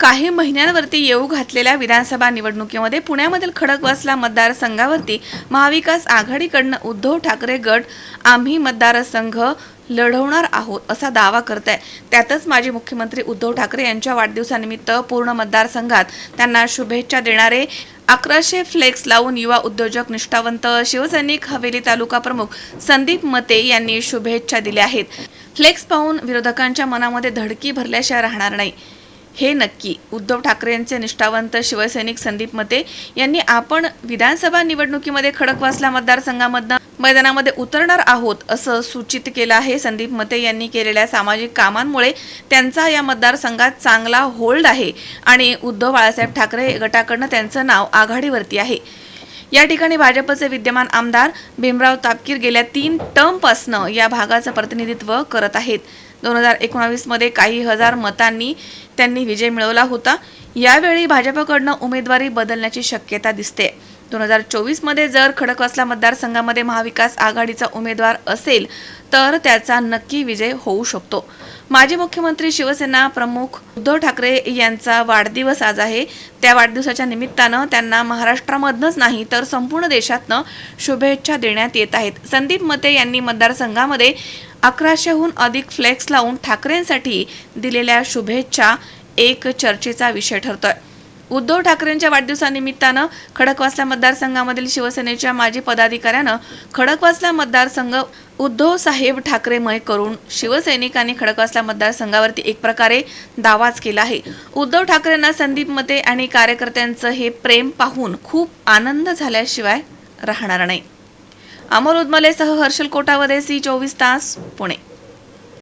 काही महिन्यांवरती येऊ घातलेल्या विधानसभा निवडणुकीमध्ये पुण्यामधील खडकवासला मतदारसंघावरती महाविकास आघाडीकडनं उद्धव ठाकरे गट आम्ही मतदारसंघ लढवणार आहोत असा दावा करत आहे त्यातच माजी मुख्यमंत्री उद्धव ठाकरे यांच्या वाढदिवसानिमित्त पूर्ण मतदारसंघात त्यांना शुभेच्छा देणारे अकराशे फ्लेक्स लावून युवा उद्योजक निष्ठावंत शिवसैनिक हवेली तालुका प्रमुख संदीप मते यांनी शुभेच्छा दिल्या आहेत. फ्लेक्स पाहून विरोधकांच्या मनामध्ये धडकी भरल्याशिवाय राहणार नाही. हे नक्की उद्धव ठाकरेंचे निष्ठावंत शिवसैनिक संदीप मते यांनी आपण विधानसभा निवडणुकीमध्ये खडकवासला मतदारसंघामधनं मैदानामध्ये उतरणार आहोत असं सूचित केलं आहे. संदीप मते यांनी केलेल्या सामाजिक कामांमुळे त्यांचा या मतदारसंघात चांगला होल्ड आहे आणि उद्धव बाळासाहेब ठाकरे गटाकडनं त्यांचं नाव आघाडीवरती आहे. या ठिकाणी भाजपचे विद्यमान आमदार भीमराव तापकीर गेल्या तीन टर्मपासनं या भागाचं प्रतिनिधित्व करत आहेत. दोन हजार एकोणावीसमध्ये काही हजार मतांनी त्यांनी विजय मिळवला होता. यावेळी भाजपकडनं उमेदवारी बदलण्याची शक्यता दिसते. दोन हजार चोवीसमध्ये जर खडकवासला मतदारसंघामध्ये महाविकास आघाडीचा उमेदवार असेल तर त्याचा नक्की विजय होऊ शकतो. माजी मुख्यमंत्री शिवसेना प्रमुख उद्धव ठाकरे यांचा वाढदिवस आज आहे. त्या वाढदिवसाच्या निमित्तानं त्यांना महाराष्ट्रामधनंच नाही तर संपूर्ण देशातनं शुभेच्छा देण्यात येत आहेत. संदीप मते यांनी मतदारसंघामध्ये अकराशेहून अधिक फ्लेक्स लावून ठाकरेंसाठी दिलेल्या शुभेच्छा एक चर्चेचा विषय ठरतोय. उद्धव ठाकरेंच्या वाढदिवसानिमित्तानं खडकवासला मतदारसंघामधील शिवसेनेच्या माजी पदाधिकाऱ्यानं खडकवासला मतदारसंघ उद्धव साहेब ठाकरेमय करून शिवसैनिकांनी खडकवासला मतदारसंघावरती एक प्रकारे दावाच केला आहे. उद्धव ठाकरेंना संदीप मते आणि कार्यकर्त्यांचं हे प्रेम पाहून खूप आनंद झाल्याशिवाय राहणार नाही. अमोल उदमलेसह हर्षल कोटावदे सी चोवीस तास पुणे.